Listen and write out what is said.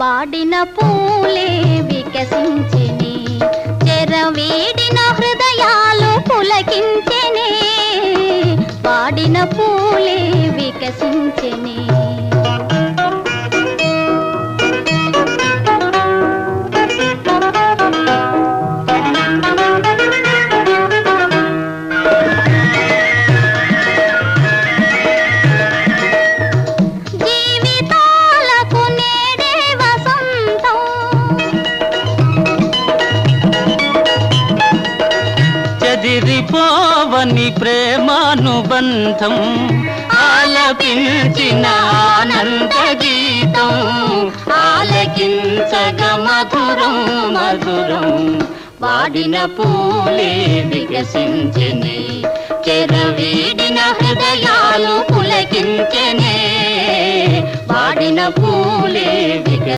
వాడిన పూలే వికసించిని చెరవీడిన హృదయాలు పులకించెనే వాడిన పూలే వికసించెనే. చెదిరిపోవని ప్రేమానుబంధం ఆలపించిన ఆనంద గీతం. ఆలకించగ మధురం మధురం. వాడిన పూలే వికసించని చెరవీడిన హృదయాలు పులకించనే. వాడిన పూలే విక